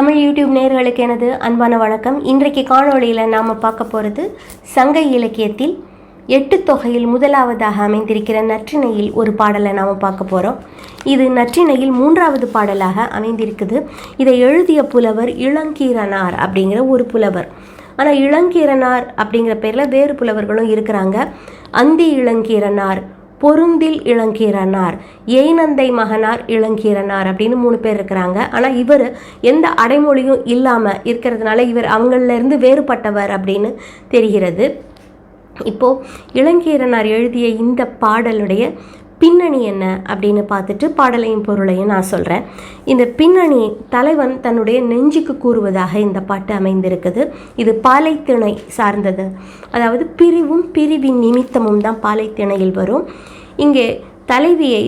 Tamil YouTube நேர்களுக்கு எனது அன்பான வணக்கம். இன்றைக்கு காணொளியில் நாம் பார்க்க போகிறது சங்க இலக்கியத்தில் எட்டு தொகையில் முதலாவதாக அமைந்திருக்கிற நற்றிணையில் ஒரு பாடலை நாம் பார்க்க போகிறோம் இது நற்றிணையில் மூன்றாவது பாடலாக அமைந்திருக்குது. இதை எழுதிய புலவர் இளங்கீரனார் அப்படிங்கிற ஒரு புலவர். ஆனால் இளங்கீரனார் அப்படிங்கிற பேரில் வேறு புலவர்களும் இருக்கிறாங்க. அந்தி இளங்கீரனார் பொருந்தில் இளங்கீரனார் ஏனந்தை மகனார் இளங்கீரனார் அப்படின்னு மூணு பேர் இருக்கிறாங்க. ஆனால் இவர் எந்த அடைமொழியும் இல்லாமல் இருக்கிறதுனால இவர் அவங்களிலிருந்து வேறுபட்டவர் அப்படின்னு தெரிகிறது. இப்போது இளங்கீரனார் எழுதிய இந்த பாடலுடைய பின்னணி என்ன அப்படின்னு பார்த்துட்டு பாடலையும் பொருளையும் நான் சொல்கிறேன் இந்த பின்னணி தலைவன் தன்னுடைய நெஞ்சுக்கு கூறுவதாக இந்த பாட்டு அமைந்திருக்குது. இது பாலைத்திணை சார்ந்தது. அதாவது பிரிவும் பிரிவின் நிமித்தமும் தான் பாலைத்திணையில் வரும். இங்கே தலைவியை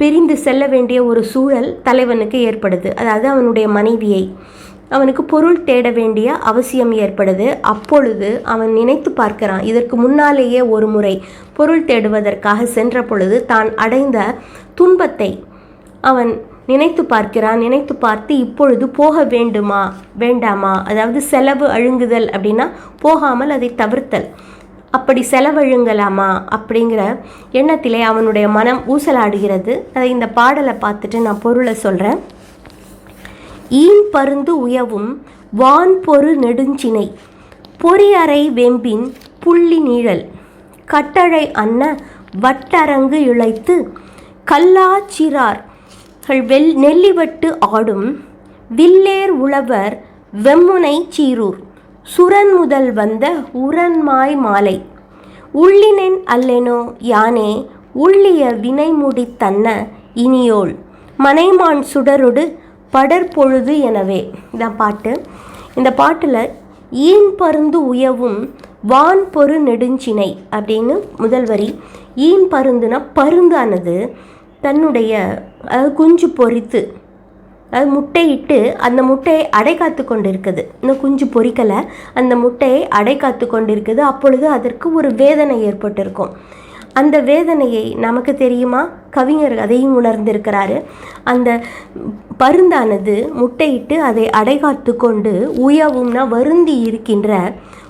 பிரிந்து செல்ல வேண்டிய ஒரு சூழல் தலைவனுக்கு ஏற்படுது. அதாவது அவனுடைய மனைவியை அவனுக்கு பொருள் தேட வேண்டிய அவசியம் ஏற்படுது. அப்பொழுது அவன் நினைத்து பார்க்கிறான் இதற்கு முன்னாலேயே ஒரு முறை பொருள் தேடுவதற்காக சென்ற பொழுது தான் அடைந்த துன்பத்தை அவன் நினைத்து பார்க்கிறான். நினைத்து பார்த்து இப்பொழுது போக வேண்டுமா? வேண்டாமா? அதாவது செலவு அழுங்குதல் அப்படின்னா போகாமல் அதை தவிர்த்தல். அப்படி செலவழுங்கலாமா? அப்படிங்கிற எண்ணத்திலே அவனுடைய மனம் ஊசலாடுகிறது. அதை இந்த பாடலை பார்த்துட்டு நான் பொருளை சொல்கிறேன் ஈன் பருந்து உயவும் வான் பொரு நெடுஞ்சினை. பொறியறை வெம்பின் புள்ளி நீழல். கட்டழை அன்ன வட்டரங்கு இழைத்து கல்லாச்சிறார் வெல் நெல்லிவட்டு ஆடும் வில்லேர் உழவர் வெம்முனை சீரூர். சுரன் முதல் வந்த உரன்மாய் மாலை. உள்ளினென் அல்லெனோ யானே உள்ளிய வினைமுடி தன்ன இனியோள். மனைமான் சுடருடு படற்பொழுது எனவே. இதான் பாட்டு. இந்த பாட்டில் ஈன் பருந்து உயவும் வான் பொரு நெடுஞ்சினை அப்படின்னு முதல் வரி. ஈன் பருந்துனா பருந்தானது தன்னுடைய அதாவது குஞ்சு பொரித்து அதாவது முட்டையிட்டு அந்த முட்டையை அடை காத்து கொண்டு இருக்குது இன்னும் குஞ்சு பொறிக்கலை. அந்த முட்டையை அடை காத்து கொண்டு இருக்குது அப்பொழுது அதற்கு ஒரு வேதனை ஏற்பட்டிருக்கும். அந்த வேதனையை நமக்கு தெரியுமா? கவிஞர் அதையும் உணர்ந்திருக்கிறாரு. அந்த பருந்தானது முட்டையிட்டு அதை அடைகாத்து கொண்டு உயவும்னா வருந்தி இருக்கின்ற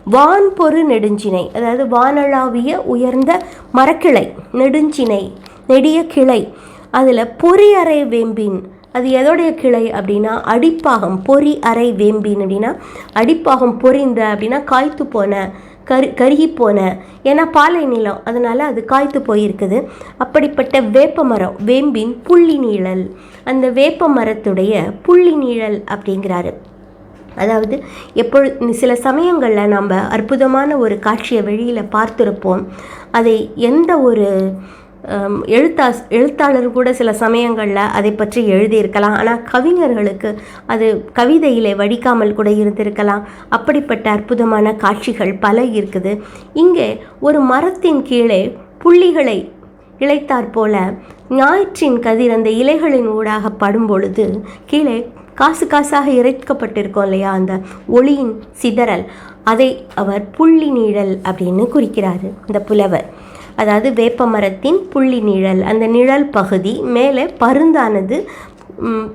வான் பொரு நெடுஞ்சினை அதாவது வானளாவிய உயர்ந்த மரக்கிளை நெடுஞ்சினை நெடிய கிளை அதில் பொறி அறை வேம்பின் அது எதோடைய கிளை அப்படின்னா அடிப்பாகம் பொறி அறை வேம்பின் அப்படின்னா அடிப்பாகம் பொறிந்த அப்படின்னா காய்த்து போன கரு கருகி போன ஏன்னா பாலை நிலம். அதனால் அது காய்த்து போயிருக்குது. அப்படிப்பட்ட வேப்ப மரம் வேம்பின் புள்ளி நீழல். அந்த வேப்ப மரத்துடைய புள்ளி நீழல் அப்படிங்கிறாரு. அதாவது எப்பொழுது சில சமயங்களில் நம்ம அற்புதமான ஒரு காட்சியை வெளியில் பார்த்துருப்போம். அதை எந்த ஒரு எழுத்தா எழுத்தாளர் கூட சில சமயங்களில் அதை பற்றி எழுதியிருக்கலாம். ஆனால் கவிஞர்களுக்கு அது கவிதையிலே வடிக்காமல் கூட இருந்திருக்கலாம். அப்படிப்பட்ட அற்புதமான காட்சிகள் பல இருக்குது. இங்கே ஒரு மரத்தின் கீழே புள்ளிகளை இழைத்தாற் போல ஞாயிற்றின் கதிர் அந்த இலைகளின் ஊடாக படும் பொழுது கீழே காசு காசாக இறைக்கப்பட்டிருக்கோம் இல்லையா? அந்த ஒளியின் சிதறல். அதை அவர் புள்ளி நீழல் அப்படின்னு குறிக்கிறார். இந்த புலவர். அதாவது வேப்ப மரத்தின் புள்ளி நிழல். அந்த நிழல் பகுதி மேலே பருந்தானது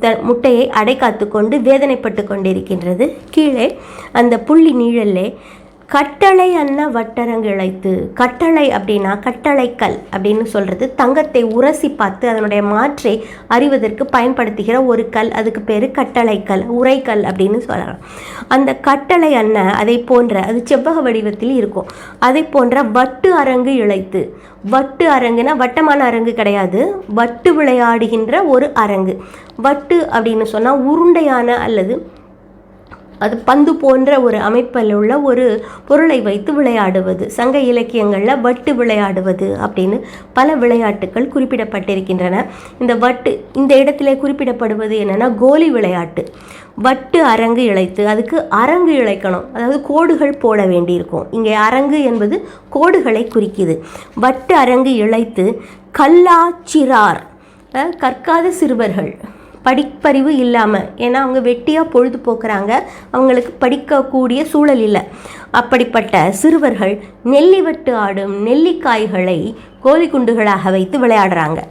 த முட்டையை அடைக்காத்து கொண்டு வேதனைப்பட்டு கொண்டிருக்கின்றது. கீழே அந்த புள்ளி நிழலே கட்டளை அன்ன வட்டரங்கிழைத்து கட்டளை அப்படின்னா கட்டளைக்கல் அப்படின்னு சொல்கிறது தங்கத்தை உரசி பார்த்து அதனுடைய மாற்றை அறிவதற்கு பயன்படுத்துகிற ஒரு கல். அதுக்கு பேர் கட்டளைக்கல் உரைக்கல் அப்படின்னு சொல்லலாம். அந்த கட்டளை அன்ன அதை போன்ற அது செவ்வக வடிவத்தில் இருக்கும். அதை போன்ற வட்டு அரங்கு இழைத்து. வட்டு அரங்குனா வட்டமான அரங்கு கிடையாது. வட்டு விளையாடுகின்ற ஒரு அரங்கு. வட்டு அப்படின்னு சொன்னால் உருண்டையான அல்லது அது பந்து போன்ற ஒரு அமைப்பில் உள்ள ஒரு பொருளை வைத்து விளையாடுவது சங்க இலக்கியங்களில் வட்டு விளையாடுவது அப்படின்னு பல விளையாட்டுகள் குறிப்பிடப்பட்டிருக்கின்றன. இந்த வட்டு இந்த இடத்துல குறிப்பிடப்படுவது என்னென்னா கோலி விளையாட்டு. வட்டு அரங்கு இழைத்து அதுக்கு அரங்கு இழைக்கணும். அதாவது கோடுகள் போட வேண்டியிருக்கும். இங்கே அரங்கு என்பது கோடுகளை குறிக்குது. வட்டு அரங்கு இழைத்து கல்லாச்சிறார் கற்காத சிறுவர்கள் படிப்பறிவு இல்லாமல் ஏன்னா அவங்க வெட்டியாக பொழுது போக்குறாங்க அவங்களுக்கு படிக்கக்கூடிய சூழல் இல்லை. அப்படிப்பட்ட சிறுவர்கள் நெல்லி வட்டு ஆடும் நெல்லிக்காய்களை கோழி குண்டுகளாக வைத்து விளையாடுறாங்க.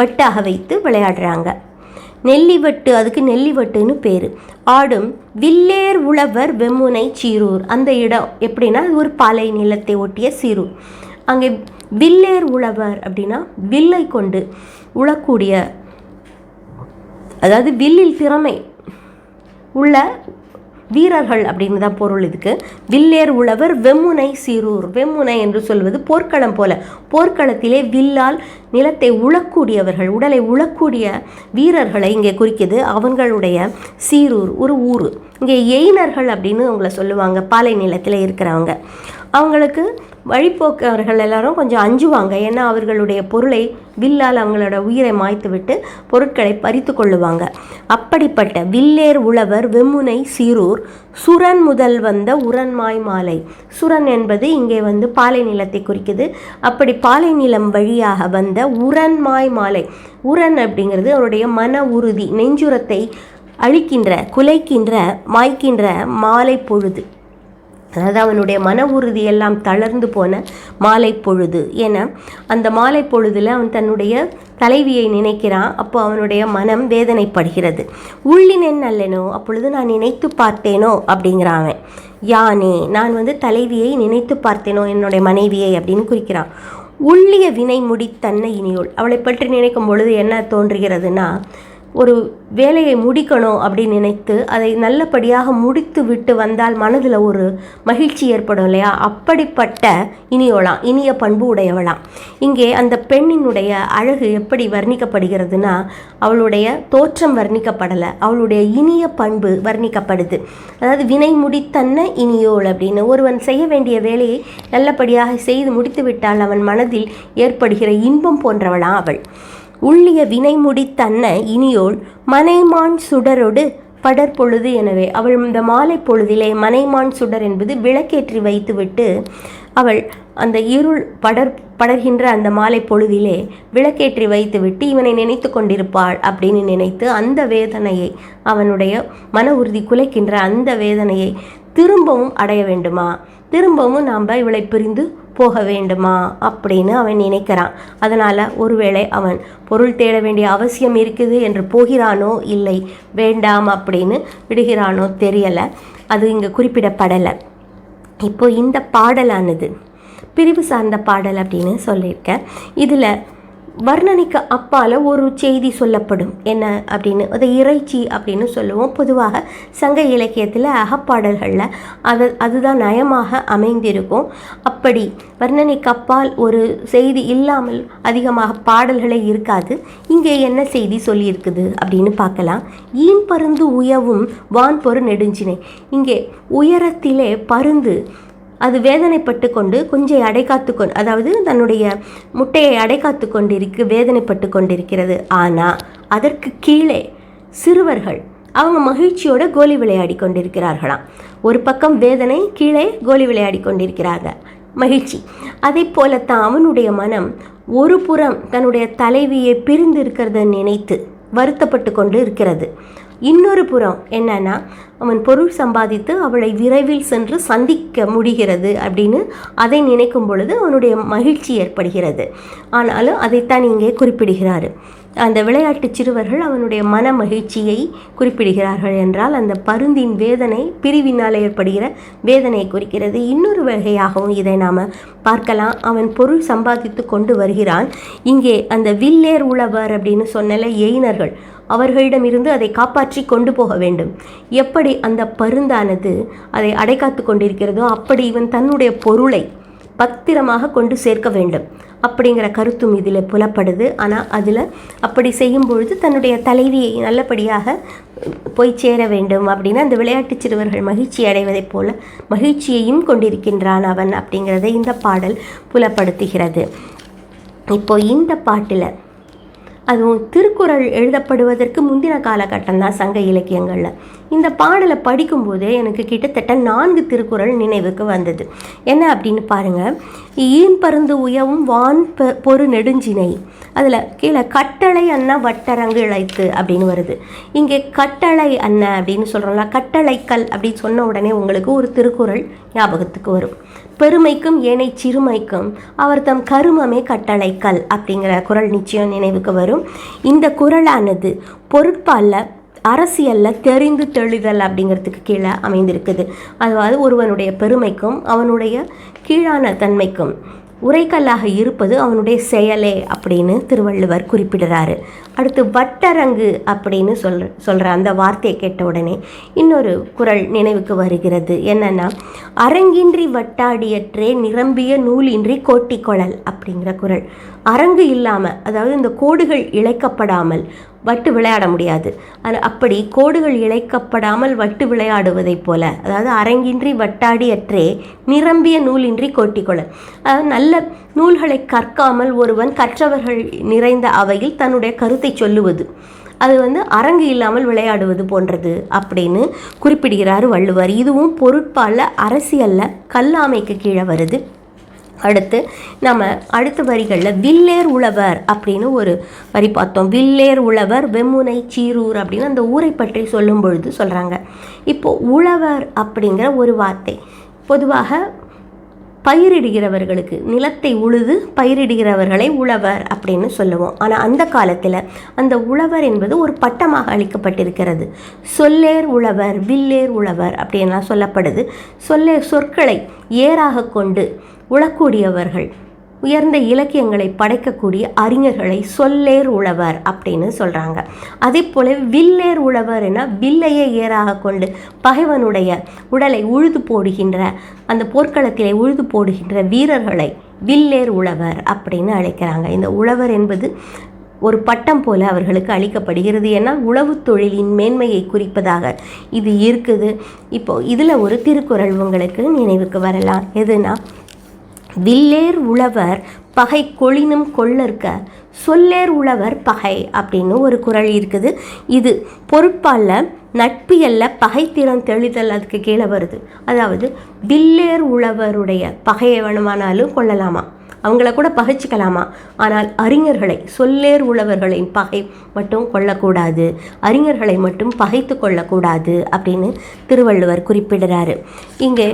வட்டாக வைத்து விளையாடுறாங்க. நெல்லிவட்டு அதுக்கு நெல்லிவட்டுன்னு பேர். ஆடும் வில்லேர் உழவர் வெம்முனை சீரூர். அந்த இடம் எப்படின்னா அது ஒரு பாலை நிலத்தை ஒட்டிய சீரூர். அங்கே வில்லேர் உழவர் அப்படின்னா வில்லை கொண்டு உழக்கூடிய அதாவது வில்லில் திறமை உள்ள வீரர்கள் அப்படின்னு தான் பொருள் இதுக்கு. வில்லேர் உழவர் வெம்முனை சீரூர். வெம்முனை என்று சொல்வது போர்க்களம் போல. போர்க்களத்திலே வில்லால் நிலத்தை உழக்கூடியவர்கள் உடலை உழக்கூடிய வீரர்களை இங்கே குறிக்குது. அவங்களுடைய சீரூர் ஒரு ஊர். இங்கே எயினர்கள் அப்படின்னு அவங்கள சொல்லுவாங்க. பாலை நிலத்தில் இருக்கிறவங்க. அவங்களுக்கு வழிபோக்கவர்கள் எல்லாரும் கொஞ்சம் அஞ்சுவாங்க. ஏன்னா அவர்களுடைய பொருளை வில்லால் அவங்களோட உயிரை மாய்த்துவிட்டு பொருட்களை பறித்து கொள்ளுவாங்க. அப்படிப்பட்ட வில்லேர் உழவர் வெம்முனை சீரூர் சுரன் முதல் வந்த உரன்மாய் மாலை. சுரன் என்பது இங்கே வந்து பாலை நிலத்தை குறிக்குது. அப்படி பாலை நிலம் வழியாக வந்த உரன்மாய் மாலை. உரன் அப்படிங்கிறது அவருடைய மன உறுதி நெஞ்சுரத்தை அழிக்கின்ற குலைக்கின்ற மாய்க்கின்ற மாலை பொழுது. அதாவது அவனுடைய மன உறுதி எல்லாம் தளர்ந்து போன மாலை பொழுது. ஏன்னா அந்த மாலை பொழுதில் அவன் தன்னுடைய தலைவியை நினைக்கிறான். அப்போ அவனுடைய மனம் வேதனைப்படுகிறது. உள்ளினேன் அல்லனோ அப்பொழுது நான் நினைத்து பார்த்தேனோ? அப்படிங்கிறான் அவன் யானே நான் வந்து தலைவியை நினைத்து பார்த்தேனோ? என்னுடைய மனைவியை அப்படின்னு குறிக்கிறான். உள்ளிய வினை முடித்தன்ன இனியுள். அவளை பற்றி நினைக்கும் பொழுது என்ன தோன்றுகிறதுனா ஒரு வேலையை முடிக்கணும் அப்படின்னு நினைத்து அதை நல்லபடியாக முடித்து விட்டு வந்தால் மனதில் ஒரு மகிழ்ச்சி ஏற்படும் இல்லையா? அப்படிப்பட்ட இனியோளாம் இனிய பண்பு உடையவளாம். இங்கே அந்த பெண்ணினுடைய அழகு எப்படி வர்ணிக்கப்படுகிறதுனா அவளுடைய தோற்றம் வர்ணிக்கப்படலை அவளுடைய இனிய பண்பு வர்ணிக்கப்படுது. அதாவது வினை முடித்தன்ன இனியோள் அப்படின்னு ஒருவன் செய்ய வேண்டிய வேலையை நல்லபடியாக செய்து முடித்து விட்டால் அவன் மனதில் ஏற்படுகிற இன்பம் போன்றவளாம் அவள். உள்ளிய வினை முடித்தன்ன இனியோள் மனைமான் சுடரொடு படற்பொழுது எனவே. அவள் இந்த மாலை பொழுதிலே மனைமான் சுடர் என்பது விளக்கேற்றி வைத்துவிட்டு அவள் அந்த இருள் படர் படர்கின்ற அந்த மாலை பொழுதிலே விளக்கேற்றி வைத்துவிட்டு இவனை நினைத்து கொண்டிருப்பாள் அப்படின்னு நினைத்து அந்த வேதனையை அவனுடைய மன உறுதி குலைக்கின்ற அந்த வேதனையை திரும்பவும் அடைய வேண்டுமா? திரும்பவும் நாம் இவளை பிரிந்து போக வேண்டுமா? அப்படின்னு அவன் நினைக்கிறான். அதனால் ஒருவேளை அவன் பொருள் தேட வேண்டிய அவசியம் இருக்குது என்று போகிறானோ இல்லை வேண்டாம் அப்படின்னு விடுகிறானோ தெரியலை. அது இங்கே குறிப்பிடப்படலை. இப்போ இந்த பாடலானது பிரிவு சார்ந்த பாடல் அப்படின்னு சொல்லியிருக்கேன் இதில் வர்ணனைக்கு அப்பால் ஒரு செய்தி சொல்லப்படும். என்ன அப்படின்னு அதை இறைச்சி அப்படின்னு சொல்லுவோம். பொதுவாக சங்க இலக்கியத்தில் அகப்பாடல்களில் அது அதுதான் நயமாக அமைந்திருக்கும். அப்படி வர்ணனைக்கு அப்பால் ஒரு செய்தி இல்லாமல் அதிகமாக பாடல்களே இருக்காது. இங்கே என்ன செய்தி சொல்லியிருக்குது அப்படின்னு பார்க்கலாம். ஈன் பருந்து உயவும் வான் பொரு நெடுஞ்சினை. இங்கே உயரத்திலே பருந்து அது வேதனைப்பட்டு கொண்டு குஞ்சை அடைக்காத்து கொண்டு அதாவது தன்னுடைய முட்டையை அடைக்காத்து கொண்டிருக்கு வேதனைப்பட்டு கொண்டிருக்கிறது ஆனால் அதற்கு கீழே சிறுவர்கள் அவங்க மகிழ்ச்சியோட கோலி விளையாடி கொண்டிருக்கிறார்களாம். ஒரு பக்கம் வேதனை கீழே கோலி விளையாடி கொண்டிருக்கிறாங்க மகிழ்ச்சி. அதே போலத்தான் அவனுடைய மனம் ஒரு புறம் தன்னுடைய தலைவியை பிரிந்து இருக்கிறத நினைத்து வருத்தப்பட்டு கொண்டு இருக்கிறது. இன்னொரு புறம் என்னன்னா அவன் பொருள் சம்பாதித்து அவளை விரைவில் சென்று சந்திக்க முடிகிறது அப்படின்னு அதை நினைக்கும் பொழுது அவனுடைய மகிழ்ச்சி ஏற்படுகிறது. ஆனாலும் அதைத்தான் இங்கே குறிப்பிடுகிறார். அந்த விளையாட்டு சிறுவர்கள் அவனுடைய மன மகிழ்ச்சியை குறிப்பிடுகிறார்கள் என்றால் அந்த பருந்தின் வேதனை பிரிவினால் ஏற்படுகிற வேதனையை குறிக்கிறது. இன்னொரு வகையாகவும் இதை நாம் பார்க்கலாம். அவன் பொருள் சம்பாதித்து கொண்டு வருகிறான். இங்கே அந்த வில்லேர் உழவர் அப்படின்னு சொன்னல எயினர்கள் அவர்களிடமிருந்து அதை காப்பாற்றி கொண்டு போக வேண்டும். எப்படி அந்த பருந்தானது அதை அடைக்காத்து கொண்டிருக்கிறதோ அப்படி இவன் தன்னுடைய பொருளை பத்திரமாக கொண்டு சேர்க்க வேண்டும். அப்படிங்கிற கருத்தும் இதில் புலப்படுது. ஆனால் அதில் அப்படி செய்யும் பொழுது தன்னுடைய தலைவியை நல்லபடியாக போய் சேர வேண்டும் அப்படின்னா அந்த விளையாட்டு சிறுவர்கள் மகிழ்ச்சி அடைவதைப் போல மகிழ்ச்சியையும் கொண்டிருக்கின்றான் அவன் அப்படிங்கிறத இந்த பாடல் புலப்படுத்துகிறது. இப்போ இந்த பாட்டில் அதுவும் திருக்குறள் எழுதப்படுவதற்கு முந்தின காலகட்டம் தான் சங்க இலக்கியங்களில். இந்த பாடலை படிக்கும்போதே எனக்கு கிட்டத்தட்ட நான்கு திருக்குறள் நினைவுக்கு வந்தது. என்ன அப்படின்னு பாருங்கள் ஈன் பருந்து உயவும் வான் பெ- பொறு நெடுஞ்சினை. அதில் கீழே கட்டளை அண்ணா வட்டரங்கு இழைத்து அப்படின்னு வருது. இங்கே கட்டளை அண்ணன் அப்படின்னு சொல்கிறோம்ல கட்டளைக்கல் அப்படின்னு சொன்ன உடனே உங்களுக்கு ஒரு திருக்குறள் ஞாபகத்துக்கு வரும். பெருமைக்கும் ஏனை சிறுமைக்கும் அவர் தம் கருமமே கட்டளைக்கல் அப்படிங்கிற குரல் நிச்சயம் நினைவுக்கு வரும். இந்த குரலானது பொருட்பாலில் அரசியலில் தெரிந்து தெளிதல் அப்படிங்கிறதுக்கு கீழே அமைந்திருக்குது. அதாவது ஒருவனுடைய பெருமைக்கும் அவனுடைய கீழான தன்மைக்கும் உரைக்கல்லாக இருப்பது அவனுடைய செயலே அப்படின்னு திருவள்ளுவர் குறிப்பிடுறாரு. அடுத்து வட்டரங்கு அப்படின்னு சொல் சொல்கிற அந்த வார்த்தையை கேட்ட உடனே இன்னொரு குரல் நினைவுக்கு வருகிறது. என்னன்னா அரங்கின்றி வட்டாடியற்றே நிரம்பிய நூலின்றி கோட்டிக்கொழல் அப்படிங்கிற குரல். அரங்கு இல்லாமல் அதாவது இந்த கோடுகள் இழைக்கப்படாமல் வட்டு விளையாட முடியாது. அது அப்படி கோடுகள் இழைக்கப்படாமல் வட்டு விளையாடுவதைப் போல அதாவது அரங்கின்றி வட்டாடியற்றே நிரம்பிய நூலின்றி கோட்டிக்கொள்ள அதாவது நல்ல நூல்களை கற்காமல் ஒருவன் கற்றவர்கள் நிறைந்த அவையில் தன்னுடைய கருத்தை சொல்லுவது அது வந்து அரங்கு இல்லாமல் விளையாடுவது போன்றது அப்படின்னு குறிப்பிடுகிறார் வள்ளுவர். இதுவும் பொருட்பால அரசியலில் கல்லாமைக்கு கீழே வருது. அடுத்து நம்ம அடுத்த வரிகளில் வில்லேர் உழவர் அப்படின்னு ஒரு வரி பார்த்தோம். வில்லேர் உழவர் வெம்முனை சீரூர் அப்படின்னு அந்த ஊரை பற்றி சொல்லும் பொழுது சொல்கிறாங்க இப்போது உழவர் அப்படிங்கிற ஒரு வார்த்தை. பொதுவாக பயிரிடுகிறவர்களுக்கு நிலத்தை உழுது பயிரிடுகிறவர்களை உழவர் அப்படின்னு சொல்லுவோம். ஆனால் அந்த காலத்தில் அந்த உழவர் என்பது ஒரு பட்டமாக அளிக்கப்பட்டிருக்கிறது. சொல்லேர் உழவர் வில்லேர் உழவர் அப்படின்லாம் சொல்லப்படுது. சொல்லே சொற்களை ஏறாக கொண்டு உழக்கூடியவர்கள். உயர்ந்த இலக்கியங்களை படைக்கக்கூடிய அறிஞர்களை சொல்லேர் உழவர் அப்படின்னு சொல்கிறாங்க அதே போல வில்லேர் உழவர் என வில்லையே ஏறாக கொண்டு பகைவனுடைய உடலை உழுது போடுகின்ற அந்த போர்க்களத்திலே உழுது போடுகின்ற வீரர்களை வில்லேர் உழவர் அப்படின்னு அழைக்கிறாங்க. இந்த உழவர் என்பது ஒரு பட்டம் போல அவர்களுக்கு அளிக்கப்படுகிறது. ஏன்னா உழவு தொழிலின் மேன்மையை குறிப்பதாக இது இருக்குது. இப்போ இதில் ஒரு திருக்குறள் உங்களுக்கு நினைவுக்கு வரலாம். எதுனா வில்லேர் உழவர் பகை கொளினும் கொள்ளற்க சொல்லேர் உழவர் பகை அப்படின்னு ஒரு குறள் இருக்குது. இது பொருட்பாலில் நட்பியல்ல பகைத்திறன் தெளிதல் அதுக்கு கீழே வருது. அதாவது வில்லேர் உழவருடைய பகையை வேணுமானாலும் கொள்ளலாமா? அவங்கள கூட பகைச்சிக்கலாமா? ஆனால் அறிஞர்களை சொல்லேர் உழவர்களின் பகை மட்டும் கொள்ளக்கூடாது. அறிஞர்களை மட்டும் பகைத்து கொள்ளக்கூடாது அப்படின்னு திருவள்ளுவர் குறிப்பிடுறாரு. இங்கே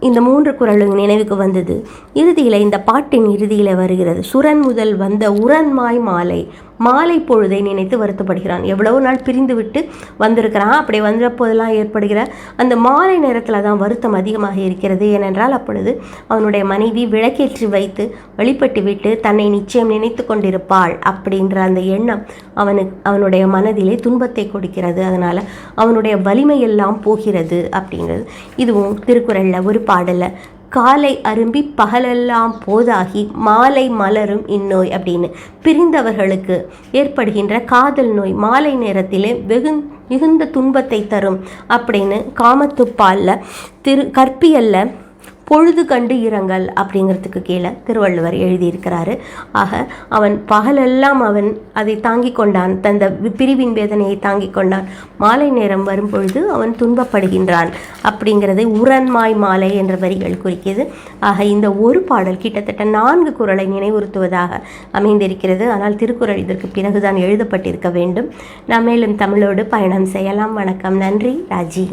இந்த மூன்று குரலும் நினைவுக்கு வந்தது. இறுதியில் இந்த பாட்டின் இறுதியில் வருகிறது. சுரன் முதல் வந்த உரன்மாய் மாலை. மாலை பொழுதை நினைத்து வருத்தப்படுகிறான். எவ்வளவு நாள் பிரிந்து விட்டு வந்திருக்கிறான். அப்படி வந்தப்போதெல்லாம் ஏற்படுகிற அந்த மாலை நேரத்தில் தான் வருத்தம் அதிகமாக இருக்கிறது. ஏனென்றால் அப்பொழுது அவனுடைய மனைவி விளக்கேற்றி வைத்து வழிபட்டு விட்டு தன்னை நிச்சயம் நினைத்து கொண்டிருப்பாள் அப்படின்ற அந்த எண்ணம் அவனுக்கு அவனுடைய மனதிலே துன்பத்தை கொடுக்கிறது. அதனால் அவனுடைய வலிமையெல்லாம் போகிறது அப்படின்றது இதுவும் திருக்குறளில் ஒரு பாடலை காலை அரும்பி பகலெல்லாம் போதாகி மாலை மலரும் இந்நோய் அப்படின்னு பிரிந்தவர்களுக்கு ஏற்படுகின்ற காதல் நோய் மாலை நேரத்திலே வெகு மிகுந்த துன்பத்தை தரும் அப்படின்னு காமத்துப்பாலில் திரு கற்பியல்ல பொழுது கண்டு இரங்கல் அப்படிங்கிறதுக்கு கீழே திருவள்ளுவர் எழுதியிருக்கிறாரு. ஆக அவன் பகலெல்லாம் அவன் அதை தாங்கிக் கொண்டான். தந்த வி- பிரிவின் வேதனையை தாங்கிக் கொண்டான். மாலை நேரம் வரும் பொழுது அவன் துன்பப்படுகின்றான் அப்படிங்கிறதை உரன்மாய் மாலை என்ற வரிகள் குறிக்கிறது ஆக இந்த ஒரு பாடல் கிட்டத்தட்ட நான்கு குரலை நினைவுறுத்துவதாக அமைந்திருக்கிறது. ஆனால் திருக்குறள் இதற்கு பிறகுதான் எழுதப்பட்டிருக்க வேண்டும். நாம் மேலும் தமிழோடு பயணம் செய்யலாம். வணக்கம். நன்றி. ராஜி.